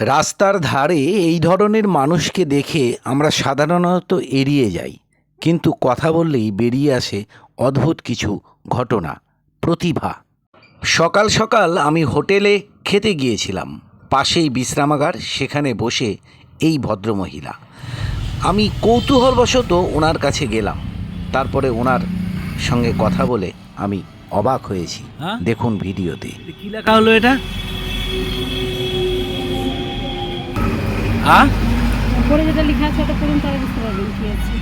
রাস্তার ধারে এই ধরনের মানুষকে দেখে আমরা সাধারণত এড়িয়ে যাই। কিন্তু কথা বললেই বেরিয়ে আসে অদ্ভুত কিছু ঘটনা প্রতিভা। সকাল সকাল আমি হোটেলে খেতে গিয়েছিলাম। পাশেই বিশ্রামাগার সেখানে বসে এই ভদ্রমহিলা। আমি কৌতূহলবশত ওনার কাছে গেলাম। তারপরে ওনার সঙ্গে কথা বলে আমি অবাক হয়েছি। হ্যাঁ? দেখুন ভিডিওতে। কি লেখা হলো এটা? হ্যাঁ? উপরে যেটা লেখা আছে ওটা পড়ুন তাহলে বুঝতে পারবেন কি আছে।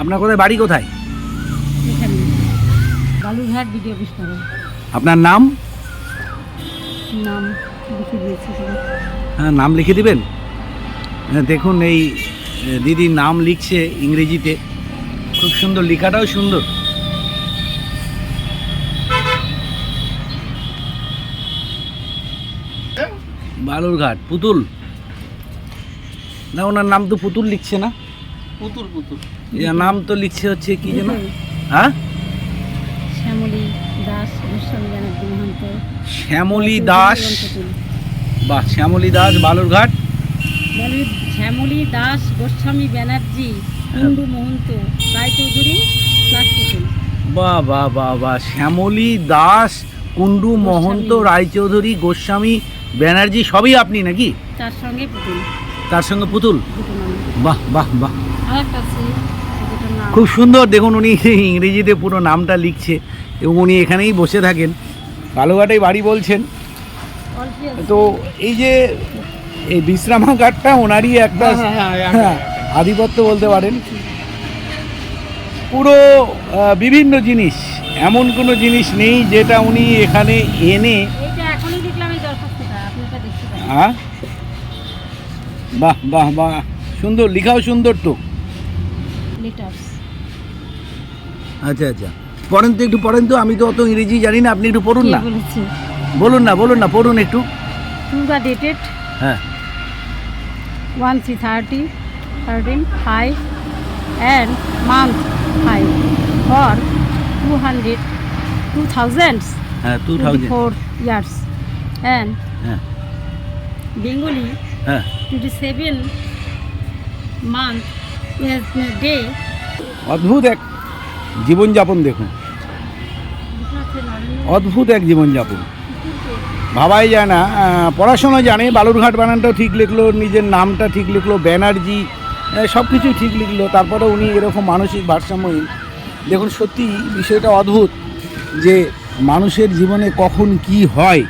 আপনার কোথায় বাড়ি কোথায়? এখানে। বালুরঘাট বিডিও অফিস আপনার নাম? নাম লিখে দিয়েছে হ্যাঁ নাম লিখে দিবেন? হ্যাঁ, দেখুন এই দিদির নাম লিখছে ইংরেজিতে। খুব সুন্দর লেখাটাও সুন্দর। বালুরঘাট পুতুল। না ওনার নাম তো পুতুল লিখছে না? পুতুল পুতুল। এর নাম তো লিখছে হচ্ছে কি যেন? হ্যাঁ শ্যামলী দাস শ্যামলী দাস? বাহ শ্যামলী দাস বালুরঘাট শ্যামলী দাস গোস্বামী ব্যানার্জি কুন্ডু মহন্ত রায়চৌধুরী প্লাস পুতুল। বাহ বাহ বাহ বাহ শ্যামলী দাস কুন্ডু মহন্ত রায়চৌধুরী গোস্বামী ব্যানার্জি সবই আপনি নাকি? তার সঙ্গে পুতুল। তার সঙ্গে? পুতুল? বাহ বাহ বাহ। খুব সুন্দর দেখুন উনি ইংরেজিতে পুরো নামটা লিখছে এবং উনি এখানেই বসে থাকেন। বালুঘাটেই বাড়ি বলছেন। তো এই যে এই বিশ্রামাগারটা ওনারই একটা হ্যাঁ, আধিপত্য বলতে পারেন। পুরো বিভিন্ন জিনিস এমন কোনো জিনিস নেই যেটা উনি এখানে এনে এইটা বাহ বাহ বাহ। সুন্দর লেখাও সুন্দর তো। আচ্ছা আচ্ছা। পড়েন তো একটু পড়েন তো আমি তো অত ইংরেজি জানি না আপনি একটু পড়ুন না। বলুন না বলুন না পড়ুন একটু। টু দ্য ডেটেড হ্যাঁ। One three thirty thirteen five and month five for two hundred two thousands হ্যাঁ two thousand four years and হ্যাঁ। বেঙ্গলি সেভেন মান্থ ডে অদ্ভুত এক জীবনযাপন দেখুন। অদ্ভুত এক জীবনযাপন। ভাবাই যায় না পড়াশোনা জানে বালুরঘাট বানানটাও ঠিক লিখলো নিজের নামটা ঠিক লিখলো ব্যানার্জি সব কিছুই ঠিক লিখলো তারপরে উনি এরকম মানসিক ভারসাম্যহীন। দেখুন সত্যি বিষয়টা অদ্ভুত যে মানুষের জীবনে কখন কি হয়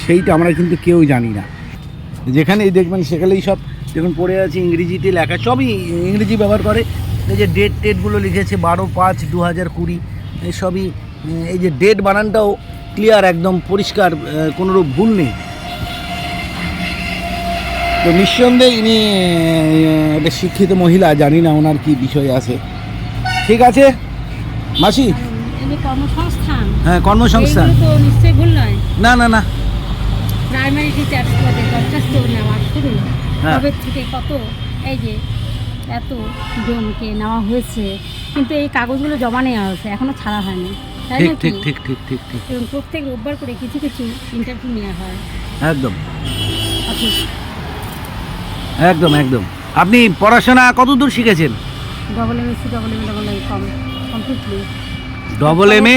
সেইটা আমরা কিন্তু কেউ জানি না। যেখানেই দেখবেন সেখানেই সব দেখুন পড়ে আছে ইংরেজিতে লেখা সবই ইংরেজি ব্যবহার করে। এই যে ডেট টেটগুলো লিখেছে বারো পাঁচ দু হাজার কুড়ি সবই এই যে ডেট বানানটাও ক্লিয়ার একদম পরিষ্কার কোনোরূপ ভুল নেই। তো নিঃসন্দেহে ইনি একটা শিক্ষিত মহিলা জানি না ওনার কি বিষয় আছে। ঠিক আছে? মাসি? কর্মসংস্থান হ্যাঁ কর্মসংস্থান। না না না। প্রাইমারি টিচার্স পদে দরখাস্ত নেওয়া শুরু। হ্যাঁ। কবে থেকে কত? এই যে এত জনকে নেওয়া হয়েছে কিন্তু এই কাগজগুলো জমা নেওয়া হয়েছে এখনও ছাড়া হয়নি। ঠিক ঠিক ঠিক ঠিক ঠিক ঠিক। এবং প্রত্যেক রোববার করে কিছু কিছু ইন্টারভিউ নেওয়া হয়। একদম। অফিস একদম একদম। আপনি পড়াশোনা কতদূর শিখেছেন? Double M Sc double M double M Com completely double M A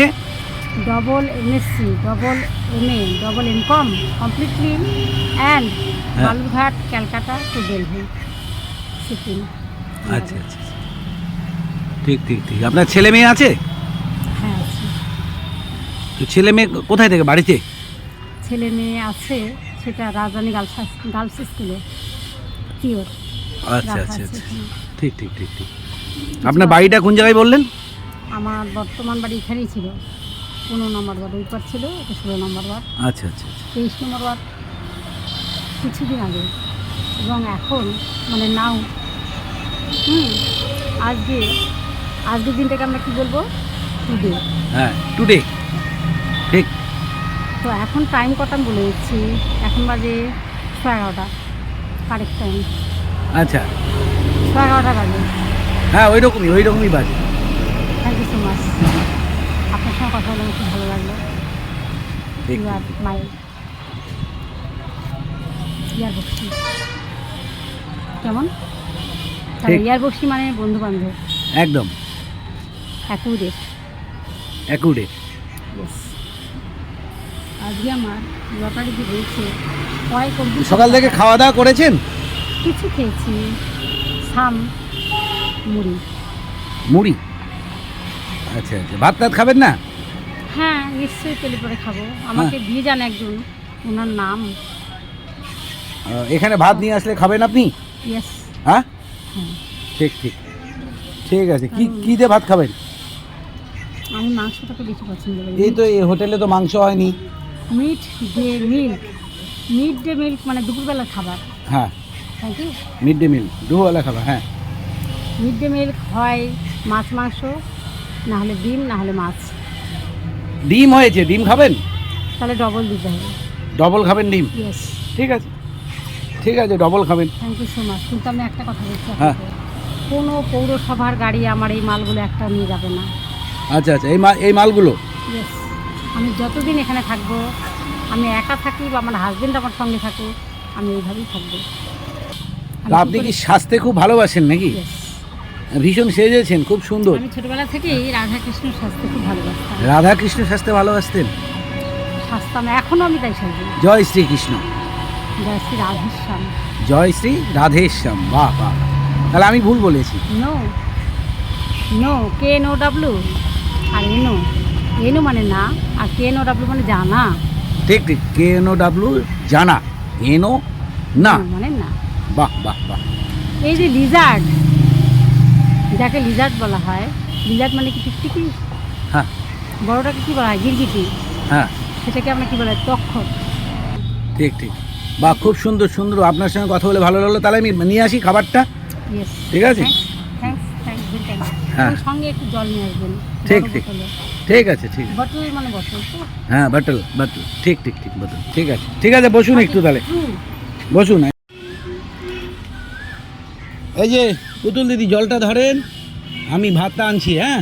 double M Sc double M A double Com completely and. Balurghat Calcutta to Delhi Sikkim আচ্ছা আচ্ছা। ঠিক ঠিক ঠিক। আপনার ছেলে মেয়ে আছে? হ্যাঁ আছে। তো ছেলে মেয়ে কোথায় থেকে বাড়িতে? ছেলে মেয়ে আছে সেটা রাজধানী গার্লস গার্লস স্কুলে পিওর। আচ্ছা আচ্ছা আচ্ছা। ঠিক ঠিক ঠিক ঠিক। আপনার বাড়িটা কোন জায়গায় বললেন? আমার বর্তমান বাড়ি এখানেই ছিল। পনেরো নম্বর ওয়ার্ড ওই পার ছিল এটা ষোলো নম্বর ওয়ার্ড। আচ্ছা আচ্ছা আচ্ছা। তেইশ নম্বর ওয়ার্ড কিছুদিন আগে। এবং এখন মানে নাও হুম আজকে আজকের দিনটাকে আমরা কি বলব? টুডে হ্যাঁ টুডে ঠিক। তো এখন টাইম কটা আমি বলে দিচ্ছি? এখন বাজে ছয় এগারোটা কারেক্ট টাইম আচ্ছা। ছয় এগারোটা বাজে। হ্যাঁ ওই রকমই ওই রকমই বাজে। থ্যাংক ইউ সো মাচ আপনার সঙ্গে কথা বলে খুব ভালো লাগল। ইউ আর মাই ইয়ার বক্সি কেমন। ইয়ার বক্সি মানে বন্ধু বান্ধব একদম অ্যাকুরেট অ্যাকুরেট আজকে আমার কয়েক সকাল থেকে খাওয়া দাওয়া করেছেন? কিছু খেয়েছি। সাম মুড়ি। মুড়ি? আচ্ছা আচ্ছা। ভাত টাত খাবেন না? হ্যাঁ নিশ্চয়ই পেলে পরে খাব। আমাকে দিয়ে যান একজন ওনার নাম। এখানে ভাত নিয়ে আসলে খাবেন আপনি? ইয়েস হ্যাঁ? হ্যাঁ। ঠিক ঠিক। ঠিক আছে। কি কি দিয়ে ভাত খাবেন? আমি মাংসটাকে বেশি পছন্দ করি। এই তো এই হোটেলে তো মাংস হয়নি। Mid day milk. Mid day milk মানে দুপুরবেলার খাবার। হ্যাঁ। মিড ডে মিল দুবেলা খাবার হ্যাঁ। মিড ডে মিল্ক হয় মাছ মাংস না হলে ডিম না হলে মাছ। ডিম হয়েছে ডিম খাবেন? তাহলে ডবল দিতে হবে। ডবল খাবেন ডিম? ঠিক আছে। ঠিক আছে ডবল খাবেন। থ্যাংক ইউ সো মাচ কিন্তু আমি একটা কথা বলছি হ্যাঁ। কোনো পৌরসভার গাড়ি আমার এই মালগুলো একটা নিয়ে যাবে না। আচ্ছা আচ্ছা। এই মাল এই মালগুলো? আমি যতদিন এখানে থাকব আমি একা থাকি বা আমার হাজবেন্ড আমার সঙ্গে থাকুক আমি এইভাবেই থাকব। আপনি কি স্বাস্থ্যে খুব ভালোবাসেন নাকি? ভীষণ সেজেছেন খুব সুন্দর। আমি ছোটবেলা থেকেই রাধাকৃষ্ণ স্বাস্থ্য খুব ভালোবাসতাম। রাধা কৃষ্ণ স্বাস্থ্যে ভালোবাসতেন স্বাস্থ্য এখনও আমি তাই সাজি। জয় শ্রীকৃষ্ণ। জয় শ্রী রাধেশ্যাম। জয় শ্রী রাধেশ্যাম বাহ বাহ। তাহলে আমি ভুল বলেছি। No no K no W R এনো এনো মানে না আর কে নো ডাব্লু মানে জানা। ঠিক ঠিক কে এনও ডাব্লু জানা এনো না। মানে না। বাহ বাহ বাহ। এই যে লিজার্ড যাকে লিজার্ড বলা হয়। লিজার্ড মানে কি টিকটিকি হ্যাঁ। বড়টাকে কি বলা হয়? গিরগিটি? হ্যাঁ। সেটাকে আমরা কি বলা? হয় তক্ষক। ঠিক ঠিক। বাহ খুব সুন্দর সুন্দর। আপনার সঙ্গে কথা বলে ভালো লাগল। তাহলে আমি নিয়ে আসি খাবারটা। ঠিক আছে? হ্যাঁ। সঙ্গে একটু জল নিয়ে আসবেন। ঠিক, ঠিক। ঠিক আছে ঠিক আছে। মানে হ্যাঁ বাটল বাটল ঠিক ঠিক ঠিক বাটল ঠিক আছে। ঠিক আছে বসুন একটু তাহলে। বসুন এই যে পুতুল দিদি জলটা ধরেন। আমি ভাতটা আনছি হ্যাঁ?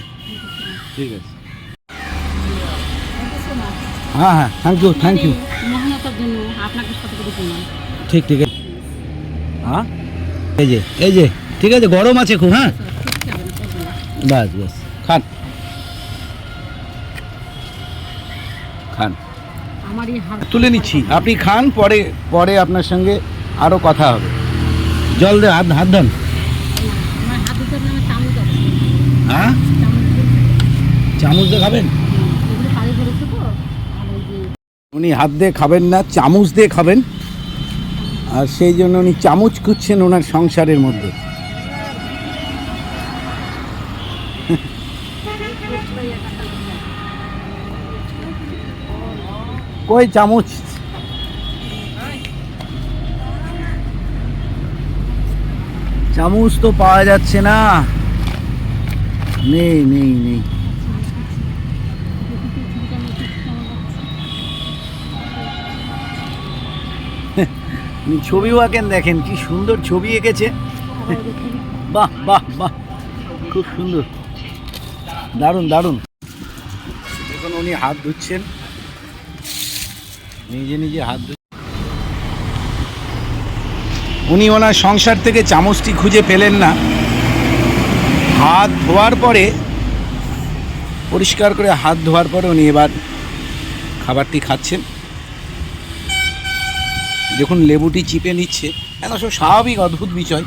ঠিক আছে। হ্যাঁ হ্যাঁ থ্যাংক ইউ থ্যাংক ইউ ঠিক ঠিক আছে। হ্যাঁ? এই যে এই যে ঠিক আছে গরম আছে খুব হ্যাঁ? বাস বাস খান। খান। আমার এই হাত তুলে নিচ্ছি। আপনি খান পরে পরে আপনার সঙ্গে আরও কথা হবে। জল দে হাত হাত দেন আমার হাত ধুতে আপনার চামচ আছে হ্যাঁ চামচ দিয়ে চামচ দিয়ে খাবেন? উনি হাত দিয়ে খাবেন না, চামচ দিয়ে খাবেন। আর সেই জন্য উনি চামচ খুঁজছেন ওনার সংসারের মধ্যে। কই চামচ? চামচ তো পাওয়া যাচ্ছে না। নেই নেই নেই। উনি ছবিও আঁকেন দেখেন, কি সুন্দর ছবি এঁকেছে। বাহ বাহ বাহ, খুব সুন্দর। দারুণ দারুণ। দেখুন, উনি হাত ধুচ্ছেন। নিজে নিজে হাত ধু উনি ওনার সংসার থেকে চামচটি খুঁজে পেলেন না। হাত ধোয়ার পরে, পরিষ্কার করে হাত ধোয়ার পরে উনি এবার খাবারটি খাচ্ছেন। দেখুন, লেবুটি চিপে নিচ্ছে। এখন সব স্বাভাবিক অদ্ভুত বিষয়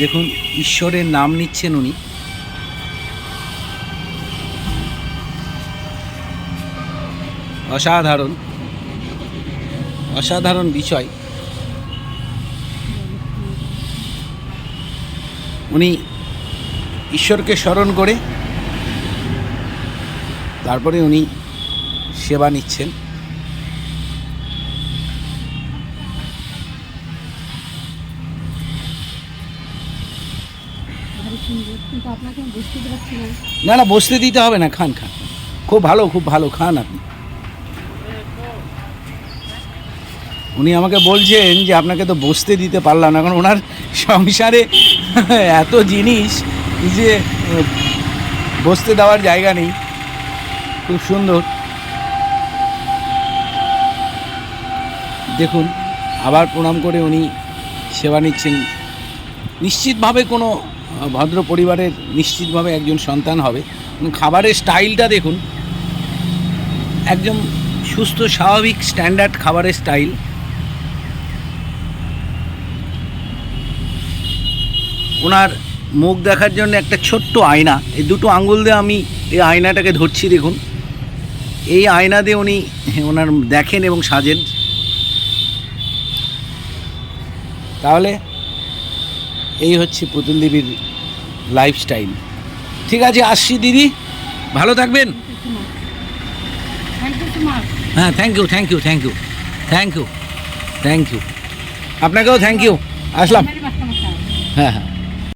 দেখুন, ঈশ্বরের নাম নিচ্ছেন উনি। অসাধারণ। অসাধারণ বিষয় উনি ঈশ্বরকে স্মরণ করে তারপরে উনি সেবা নিচ্ছেন। না না, বসতে দিতে হবে না, খান খান। খুব ভালো খুব ভালো, খান আপনি। উনি আমাকে বলছেন যে আপনাকে তো বসতে দিতে পারলাম না, কারণ ওনার সংসারে এত জিনিস যে, বসতে দেওয়ার জায়গা নেই। খুব সুন্দর। দেখুন, আবার প্রণাম করে উনি সেবা নিচ্ছেন। নিশ্চিতভাবে কোনো ভদ্র পরিবারের নিশ্চিতভাবে একজন সন্তান হবে। খাবারের স্টাইলটা দেখুন। একদম সুস্থ, স্বাভাবিক, স্ট্যান্ডার্ড খাবারের স্টাইল। ওনার মুখ দেখার জন্য একটা ছোট্ট আয়না। এই দুটো আঙুল দিয়ে আমি এই আয়নাটাকে ধরছি, দেখুন। এই আয়না দিয়ে উনি ওনার দেখেন এবং সাজেন। তাহলে এই হচ্ছে পুতুল দেবীর লাইফস্টাইল ঠিক আছে, আসছি দিদি। ভালো থাকবেন। হ্যাঁ thank you thank you thank you thank you thank you আপনাকেও থ্যাংক ইউ আসলাম।